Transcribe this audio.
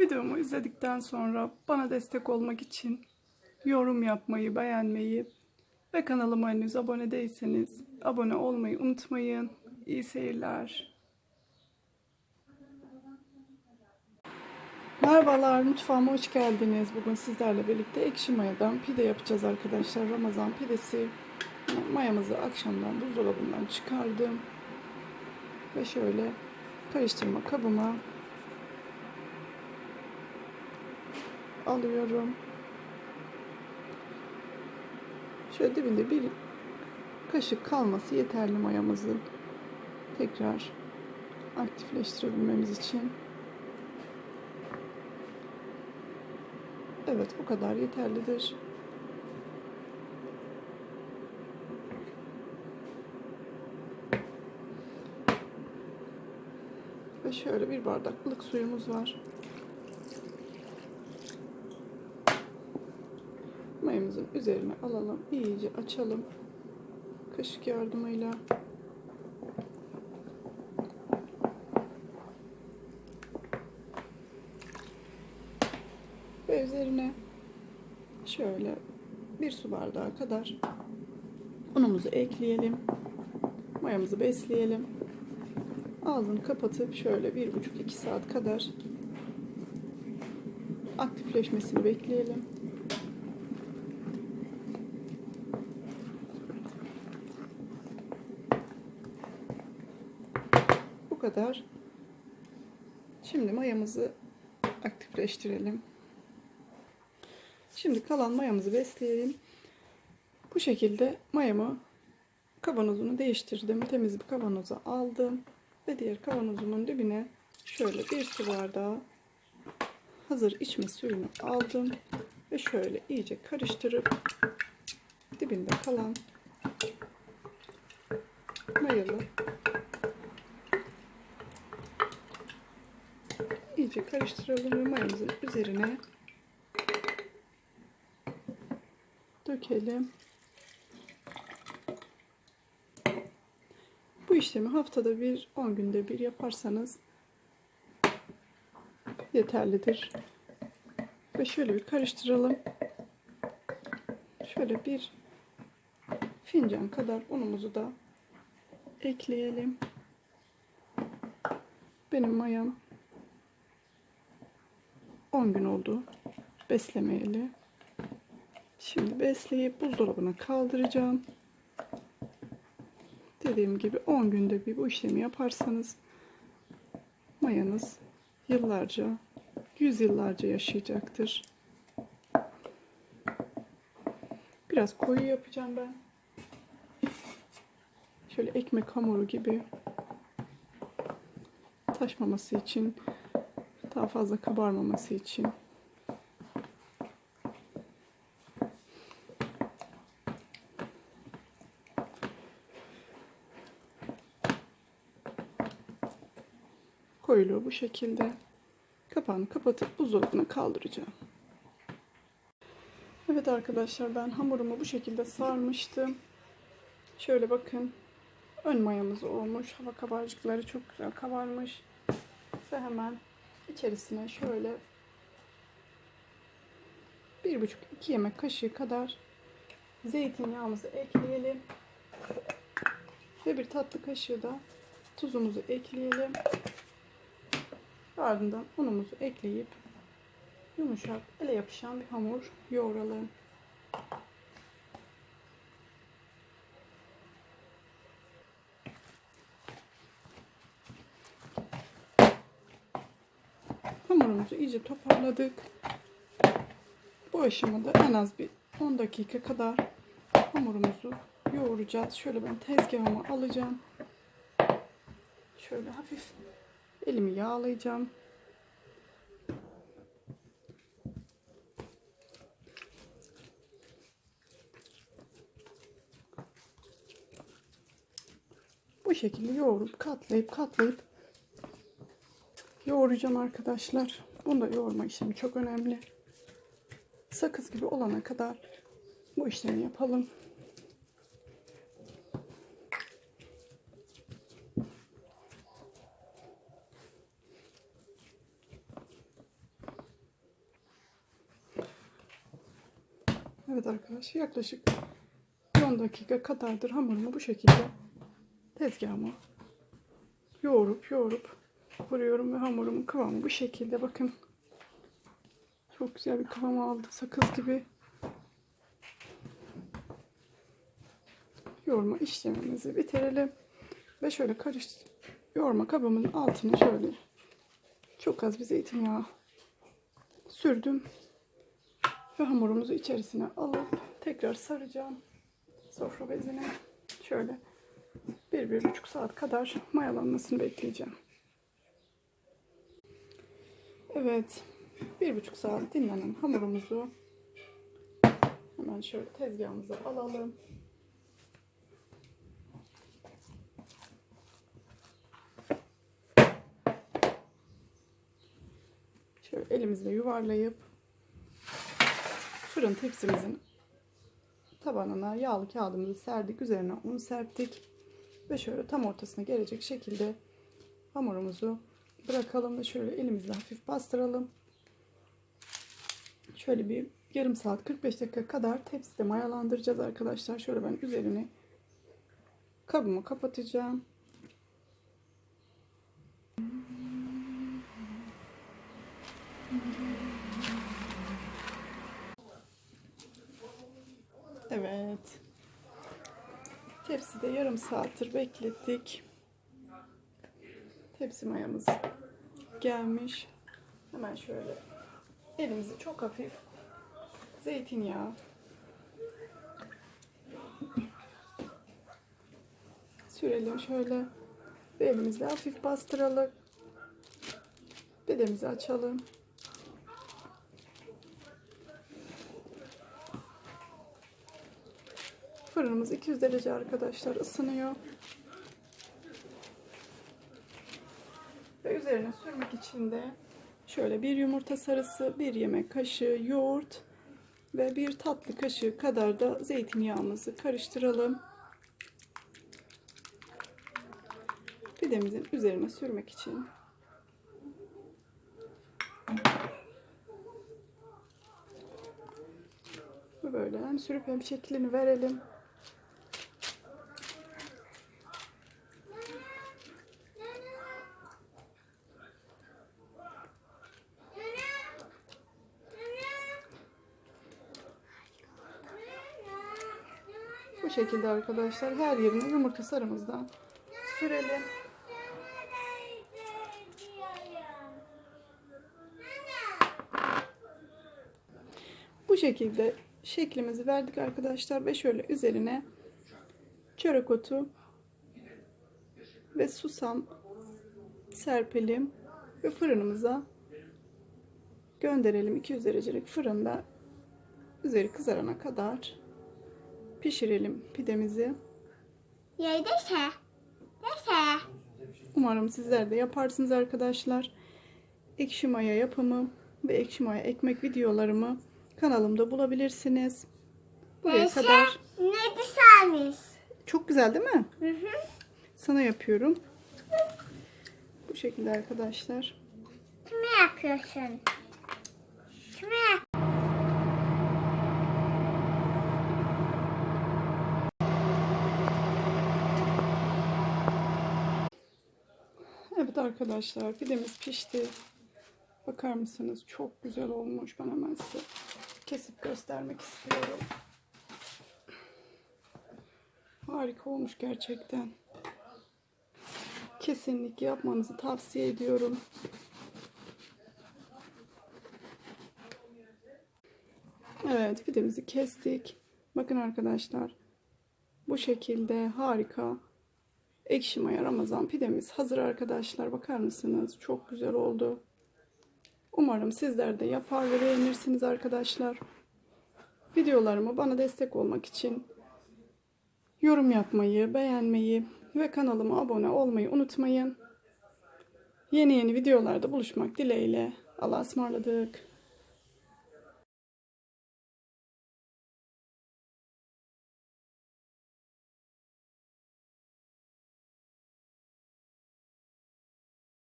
Videomu izledikten sonra bana destek olmak için yorum yapmayı, beğenmeyi ve kanalıma henüz abone değilseniz abone olmayı unutmayın. İyi seyirler. Merhabalar, mutfağıma hoş geldiniz. Bugün sizlerle birlikte ekşi mayadan pide yapacağız arkadaşlar. Ramazan pidesi. Mayamızı akşamdan buzdolabından çıkardım. Ve şöyle karıştırma kabıma alıyorum. Şöyle dibinde bir kaşık kalması yeterli mayamızı tekrar aktifleştirebilmemiz için. Evet bu kadar yeterlidir. Ve şöyle bir bardaklık suyumuz var. Mayamızın üzerine alalım. iyice açalım. Kaşık yardımıyla. Ve üzerine şöyle bir su bardağı kadar unumuzu ekleyelim. Mayamızı besleyelim. Ağzını kapatıp şöyle bir buçuk iki saat kadar aktifleşmesini bekleyelim. Kadar. Şimdi mayamızı aktifleştirelim. Şimdi kalan mayamızı besleyelim. Bu şekilde mayamı kavanozunu değiştirdim. Temiz bir kavanoza aldım. Ve diğer kavanozumun dibine şöyle bir su bardağı hazır içme suyunu aldım. Ve şöyle iyice karıştırıp dibinde kalan mayalı iyice karıştıralım ve mayamızın üzerine dökelim. Bu işlemi haftada bir, 10 günde bir yaparsanız yeterlidir. Ve şöyle bir karıştıralım. Şöyle bir fincan kadar unumuzu da ekleyelim. Benim mayam 10 gün oldu beslemeyeli. Şimdi besleyip buzdolabına kaldıracağım. Dediğim gibi 10 günde bir bu işlemi yaparsanız mayanız yıllarca, yüzyıllarca yaşayacaktır. Biraz koyu yapacağım ben. Şöyle ekmek hamuru gibi taşmaması için, daha fazla kabarmaması için. koyuluyor bu şekilde. Kapağını kapatıp buzdolabına kaldıracağım. Evet arkadaşlar ben hamurumu bu şekilde sarmıştım. Şöyle bakın. Ön mayamız olmuş. Hava kabarcıkları çok güzel kabarmış. Ve hemen içerisine şöyle bir buçuk iki yemek kaşığı kadar zeytinyağımızı ekleyelim. Ve bir tatlı kaşığı da tuzumuzu ekleyelim. Ardından unumuzu ekleyip yumuşak, ele yapışan bir hamur yoğuralım. Hamurumuzu iyice toparladık. Bu aşamada en az bir 10 dakika kadar hamurumuzu yoğuracağız. Şöyle ben tezgahıma alacağım. Şöyle hafif elimi yağlayacağım. Bu şekilde yoğurup katlayıp katlayıp yoğuracağım arkadaşlar. Bunu da yoğurma işlemi çok önemli. Sakız gibi olana kadar bu işlemi yapalım. Evet arkadaşlar yaklaşık 10 dakika kadardır hamurumu bu şekilde tezgahıma yoğurup yoğurup vuruyorum ve hamurumun kıvamı bu şekilde bakın. Çok güzel bir kıvam aldı. Sakız gibi. Yoğurma işlemimizi bitirelim. Ve şöyle karış yoğurma kabımın altına şöyle çok az bir zeytinyağı sürdüm. Ve hamurumuzu içerisine alıp tekrar saracağım. Sofra bezine. Şöyle bir, bir buçuk saat kadar mayalanmasını bekleyeceğim. Evet. Bir buçuk saat dinlenen hamurumuzu hemen şöyle tezgahımıza alalım. Şöyle elimizle yuvarlayıp fırın tepsimizin tabanına yağlı kağıdımızı serdik. Üzerine un serptik. Ve şöyle tam ortasına gelecek şekilde hamurumuzu bırakalım ve şöyle elimizle hafif bastıralım. Şöyle bir yarım saat 45 dakika kadar tepside mayalandıracağız arkadaşlar. Şöyle ben üzerini kabımı kapatacağım. Evet. Tepside yarım saattir beklettik. Tepsi mayamız gelmiş. Hemen şöyle elimizi çok hafif zeytinyağı sürelim şöyle ve elimizle hafif bastıralım. Bedemizi açalım. Fırınımız 200 derece arkadaşlar ısınıyor. Ve üzerine sürmek için de şöyle bir yumurta sarısı, bir yemek kaşığı yoğurt ve bir tatlı kaşığı kadar da zeytinyağımızı karıştıralım. Pidemizin üzerine sürmek için. Böyle hem sürüp hem şeklini verelim. Bu şekilde arkadaşlar. Her yerine yumurta sarımızdan sürelim. Bu şekilde şeklimizi verdik arkadaşlar ve şöyle üzerine çörek otu ve susam serpelim ve fırınımıza gönderelim. 200 derecelik fırında üzeri kızarana kadar pişirelim pidemizi. Yay dese. Umarım sizler de yaparsınız arkadaşlar. Ekşi maya yapımı ve ekşi maya ekmek videolarımı kanalımda bulabilirsiniz. Buraya Dese. kadar Ne desermiş? çok güzel değil mi? Hı hı. Sana yapıyorum. Bu şekilde arkadaşlar. Kime yapıyorsun? Kime arkadaşlar pidemiz pişti. Bakar mısınız? Çok güzel olmuş. Ben hemen size kesip göstermek istiyorum. Harika olmuş gerçekten. Kesinlikle yapmanızı tavsiye ediyorum. Evet pidemizi kestik. Bakın arkadaşlar. Bu şekilde harika. Ekşi maya Ramazan pidemiz hazır arkadaşlar. Bakar mısınız? Çok güzel oldu. Umarım sizler de yapar ve beğenirsiniz arkadaşlar. Videolarımı bana destek olmak için yorum yapmayı, beğenmeyi ve kanalıma abone olmayı unutmayın. Yeni yeni videolarda buluşmak dileğiyle. Allah'a ısmarladık.